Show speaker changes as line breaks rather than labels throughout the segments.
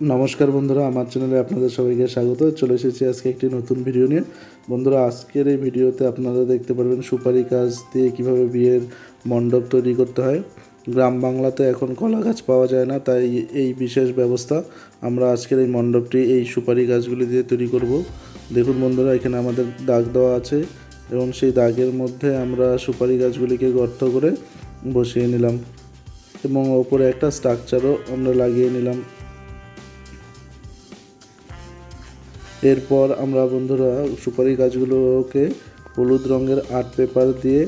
নমস্কার বন্ধুরা, আমার চ্যানেলে আপনাদের সবাইকে স্বাগত। চলে এসেছি আজকে একটি নতুন ভিডিও নিয়ে। বন্ধুরা, আজকের এই ভিডিওতে আপনারা দেখতে পারবেন সুপারি গাছ দিয়ে কীভাবে বিয়ের মণ্ডপ তৈরি করতে হয়। গ্রাম বাংলাতে এখন কলা গাছ পাওয়া যায় না, তাই এই বিশেষ ব্যবস্থা আমরা আজকের এই মণ্ডপটি, এই সুপারি গাছগুলি দিয়ে তৈরি করব। দেখুন বন্ধুরা, এখানে আমাদের দাগ দেওয়া আছে এবং সেই দাগের মধ্যে আমরা সুপারি গাছগুলিকে গর্ত করে বসিয়ে নিলাম এবং ওপরে একটা স্ট্রাকচারও আমরা লাগিয়ে নিলাম। এরপর আমরা বন্ধুরা সুপারি গাছগুলোকে হলুদ রঙের আর্ট পেপার দিয়ে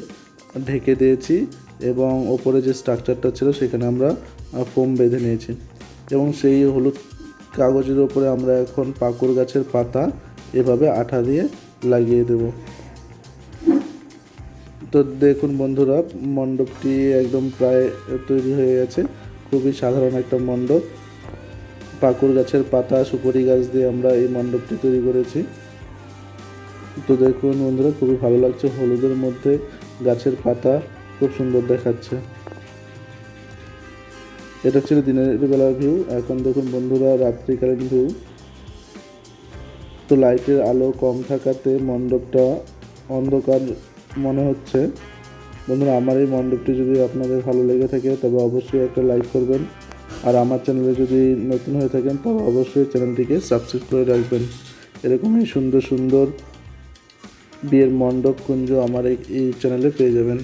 ঢেকে দিয়েছি এবং ওপরে যে স্ট্রাকচারটা ছিল সেখানে আমরা ফোম বেঁধে নিয়েছি। এবং সেই হলুদ কাগজের ওপরে আমরা এখন পাকুর গাছের পাতা এভাবে আঠা দিয়ে লাগিয়ে দেব। তো দেখুন বন্ধুরা, মণ্ডপটি একদম প্রায় তৈরি হয়ে গেছে। খুবই সাধারণ একটা মণ্ডপ। পাকুর গাছের পাতা, সুপারি গাছ দিয়ে আমরা এই মণ্ডপটি তৈরি করেছি। তো দেখুন বন্ধুরা, খুবই ভালো লাগছে হলুদের মধ্যে গাছের পাতা, খুব সুন্দর দেখাচ্ছে। এটা ছিল দিনের বেলার ভিউ। এখন দেখুন বন্ধুরা, রাত্রিকালীন ভিউ। তো লাইটের আলো কম থাকাতে মণ্ডপটা অন্ধকার মনে হচ্ছে। বন্ধুরা, আমার এই মণ্ডপটি যদি আপনাদের ভালো লেগে থাকে, তবে অবশ্যই একটা লাইক করবেন। আর আমার চ্যানেলে যদি নতুন হয়ে থাকেন তবে অবশ্যই চ্যানেলটিকে সাবস্ক্রাইব করে রাখবেন। এরকমই সুন্দর সুন্দর বিয়ের মণ্ডপ কুঞ্জ আমার এই চ্যানেলে পেয়ে যাবেন।